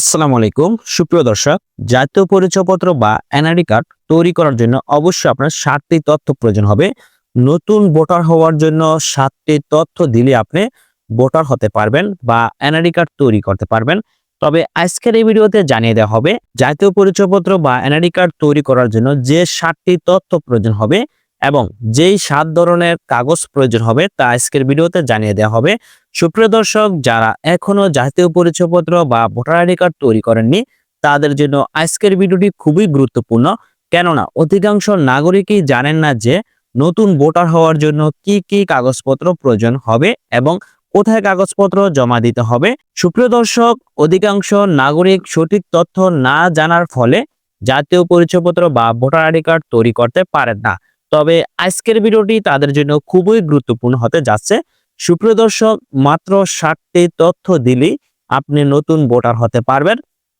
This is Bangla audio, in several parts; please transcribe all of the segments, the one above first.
আসসালামু আলাইকুম। সুপ্রিয় দর্শক, জাতীয় পরিচয়পত্র বা এনআইডি কার্ড তৈরি করার জন্য অবশ্যই আপনার সাতটি তথ্য প্রয়োজন হবে। নতুন ভোটার হওয়ার জন্য সাতটি তথ্য দিলে আপনি ভোটার হতে পারবেন বা এনআইডি কার্ড তৈরি করতে পারবেন। তবে আজকের এই ভিডিওতে জানিয়ে দেওয়া হবে, জাতীয় পরিচয়পত্র বা এনআইডি কার্ড তৈরি করার জন্য যে সাতটি তথ্য প্রয়োজন হবে এবং যেই সাত ধরনের কাগজ প্রয়োজন হবে তা আজকের ভিডিওতে জানিয়ে দেওয়া হবে। সুপ্রিয় দর্শক, যারা এখনও জাতীয় পরিচয়পত্র বা ভোটার আইডি কার্ড তৈরি করেননি, তাদের জন্য আজকের ভিডিওটি খুবই গুরুত্বপূর্ণ। কেননা, অধিকাংশ নাগরিকই জানেন না যে নতুন ভোটার হওয়ার জন্য কি কি কাগজপত্র প্রয়োজন হবে এবং কোথায় কাগজপত্র জমা দিতে হবে। সুপ্রিয় দর্শক, অধিকাংশ নাগরিক সঠিক তথ্য না জানার ফলে জাতীয় পরিচয়পত্র বা ভোটার আইডি কার্ড তৈরি করতে পারেন না। তবে আজকের ভিডিওটি তাদের জন্য খুবই গুরুত্বপূর্ণ হতে যাচ্ছে। সুপ্রিয় দর্শক, মাত্র ষাটটি তথ্য দিলেই আপনি নতুন ভোটার হতে পারবেন।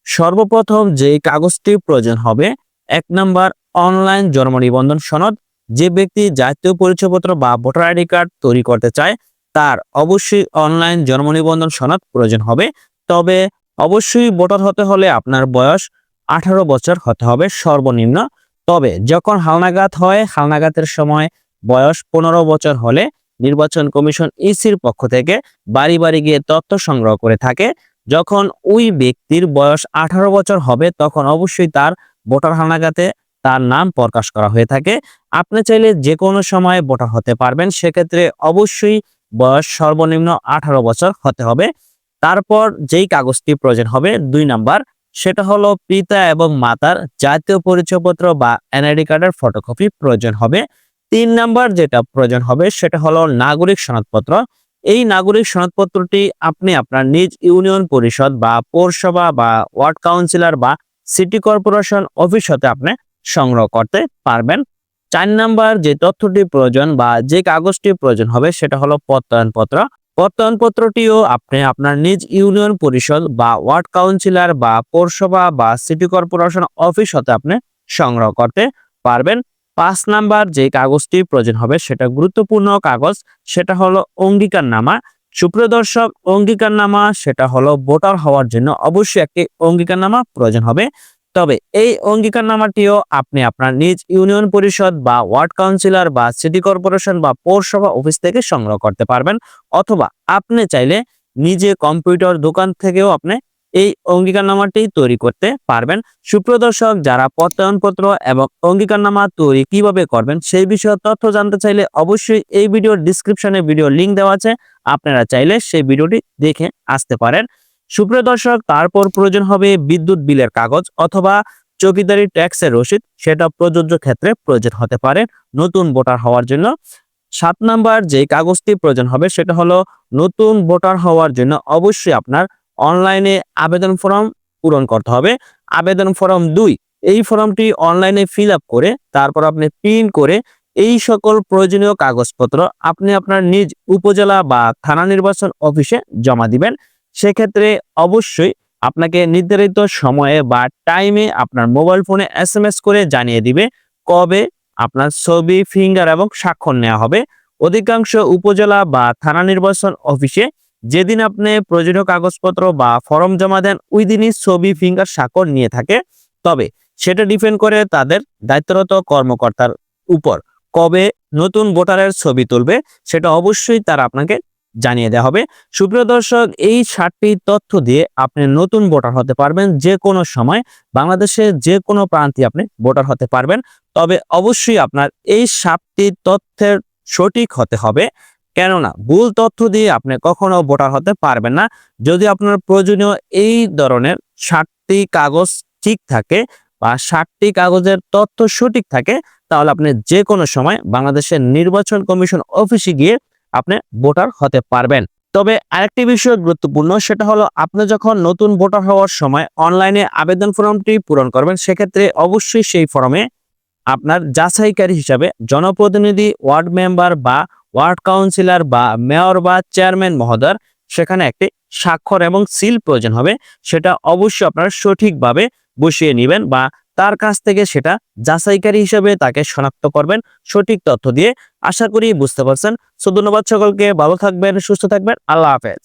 সর্বপ্রথম যে কাগজটি প্রয়োজন হবে, এক নম্বর অনলাইন জন্ম নিবন্ধন সনদ। যে ব্যক্তি জাতীয় পরিচয়পত্র বা ভোটার আইডি কার্ড তৈরি করতে চায়, তার অবশ্যই অনলাইন জন্ম নিবন্ধন সনদ প্রয়োজন হবে। তবে অবশ্যই ভোটার হতে হলে আপনার বয়স আঠারো বছর হতে হবে সর্বনিম্ন। তবে যখন হালনাগাদ হয়, হালনাগাদের সময় বয়স পনেরো বছর হলে নির্বাচন কমিশন ইসির পক্ষ থেকে বাড়ি বাড়ি গিয়ে তথ্য সংগ্রহ করে থাকে। যখন ওই ব্যক্তির বয়স আঠারো বছর হবে, তখন অবশ্যই তার ভোটার হানাগাতে তার নাম প্রকাশ করা হয়ে থাকে। আপনি চাইলে যে কোনো সময় ভোটার হতে পারবেন, সেক্ষেত্রে অবশ্যই বয়স সর্বনিম্ন আঠারো বছর হতে হবে। তারপর যেই কাগজটি প্রয়োজন হবে, দুই নাম্বার, সেটা হলো পিতা এবং মাতার জাতীয় পরিচয়পত্র বা এনআইডি কার্ডের ফটোকপি প্রয়োজন হবে। তিন নাম্বার যেটা প্রয়োজন হবে সেটা হলো নাগরিক সনদপত্র। এই নাগরিক সনদপত্রটি আপনি আপনার নিজ ইউনিয়ন পরিষদ বা পৌরসভা বা ওয়ার্ড কাউন্সিলর বা সিটি কর্পোরেশন অফিস হতে আপনি সংগ্রহ করতে পারবেন। চার নাম্বার যে তথ্যটি প্রয়োজন বা যে কাগজটি প্রয়োজন হবে সেটা হলো প্রত্যয়নপত্র। প্রত্যয়নপত্রটিও আপনি আপনার নিজ ইউনিয়ন পরিষদ বা ওয়ার্ড কাউন্সিলর বা পৌরসভা বা সিটি কর্পোরেশন অফিস হতে আপনি সংগ্রহ করতে পারবেন। পাঁচ নাম্বার যে কাগজটি প্রয়োজন হবে সেটা গুরুত্বপূর্ণ কাগজ, সেটা হলো অঙ্গীকারনামা। সুপ্রিয় দর্শক অঙ্গীকারনামা, সেটা হলো ভোটার হওয়ার জন্য অবশ্যই একটি অঙ্গীকারনামা প্রয়োজন হবে। তবে এই অঙ্গীকারনামাটিও আপনি আপনার নিজ ইউনিয়ন পরিষদ বা ওয়ার্ড কাউন্সিলর বা সিটি কর্পোরেশন বা পৌরসভা অফিস থেকে সংগ্রহ করতে পারবেন। অথবা আপনি চাইলে নিজে কম্পিউটার দোকান থেকেও আপনি এই অঙ্গীকারনামাটি তৈরি করতে পারবেন। সুপ্রদর্শক, যারা প্রত্যয়নপত্র এবং অঙ্গীকারনামা তৈরি কীভাবে করবেন সেই বিষয়ে তথ্য জানতে চাইলে অবশ্যই এই ভিডিওর ডিসক্রিপশনে ভিডিও লিংক দেওয়া আছে। আপনারা চাইলে সেই ভিডিওটি দেখে আসতে পারেন। সুপ্রিয় দর্শক তারপর প্রয়োজন হবে বিদ্যুৎ বিলের কাগজ অথবা চৌকিদারি ট্যাক্সের রসিদ, সেটা প্রযোজ্য ক্ষেত্রে প্রয়োজন হতে পারে। নতুন ভোটার হওয়ার জন্য সাত নাম্বার যে কাগজটি প্রয়োজন হবে, সেটা হলো নতুন ভোটার হওয়ার জন্য অবশ্যই আপনার অনলাইনে আবেদন ফর্ম পূরণ করতে হবে। আবেদন ফর্ম দুই, এই ফর্মটি অনলাইনে ফিল আপ করে তারপর আপনি প্রিন্ট করে এই সকল প্রয়োজনীয় কাগজপত্র আপনি আপনার নিজ উপজেলা বা থানা নির্বাচন অফিসে জমা দিবেন। সেক্ষেত্রে অবশ্যই আপনাকে নির্ধারিত সময়ে বা টাইমে আপনার মোবাইল ফোনে এস করে জানিয়ে দিবে কবে আপনার ছবি, ফিঙ্গার এবং স্বাক্ষর নেওয়া হবে। অধিকাংশ উপজেলা বা থানা নির্বাচন অফিসে যেদিন আপনি প্রয়োজনীয় কাগজপত্র বা ফর্ম জমা দেন, ওই দিনই ছবি, ফিঙ্গার, স্বাক্ষর নিয়ে থাকে। তবে সেটা ডিপেন্ড করে তাদের দায়িত্বরত কর্মকর্তার উপর। কবে নতুন ভোটারের ছবি তুলবে, সেটা অবশ্যই তারা আপনাকে জানিয়ে দেওয়া হবে। সুপ্রিয় দর্শক, এই সাতটি তথ্য দিয়ে আপনি নতুন ভোটার হতে পারবেন যে কোনো সময়। বাংলাদেশের যে কোনো প্রান্তে আপনি ভোটার হতে পারবেন। তবে অবশ্যই আপনার এই সাতটি তথ্যের সঠিক হতে হবে। কেননা ভুল তথ্য দিয়ে আপনি কখনো ভোটার হতে পারবেন না। যদি আপনার প্রয়োজনীয় এই ধরনের ষাটটি কাগজ ঠিক থাকে বা ষাটটি কাগজের তথ্য সঠিক থাকে, তাহলে আপনি যে কোনো সময় বাংলাদেশের নির্বাচন কমিশন অফিসে গিয়ে আপনি ভোটার হতে পারবেন। তবে আরেকটি বিষয় গুরুত্বপূর্ণ, সেটা হলো আপনি যখন নতুন ভোটার হওয়ার সময় অনলাইনে আবেদন ফর্মটি পূরণ করবেন, সেক্ষেত্রে অবশ্যই সেই ফর্মে আপনার যাচাইকারী হিসাবে জনপ্রতিনিধি, ওয়ার্ড মেম্বার বা ওয়ার্ড কাউন্সিলর বা মেয়র বা চেয়ারম্যান মহোদয়, সেখানে একটি স্বাক্ষর এবং সিল প্রয়োজন হবে। সেটা অবশ্যই আপনারা সঠিকভাবে বসিয়ে নেবেন বা তার কাছ থেকে সেটা যাচাইকারী হিসেবে তাকে শনাক্ত করবেন। সঠিক তথ্য দিয়ে আশা করি বুঝতে পারছেন। সো ধন্যবাদ সকলকে। ভালো থাকবেন, সুস্থ থাকবেন। আল্লাহ হাফেজ।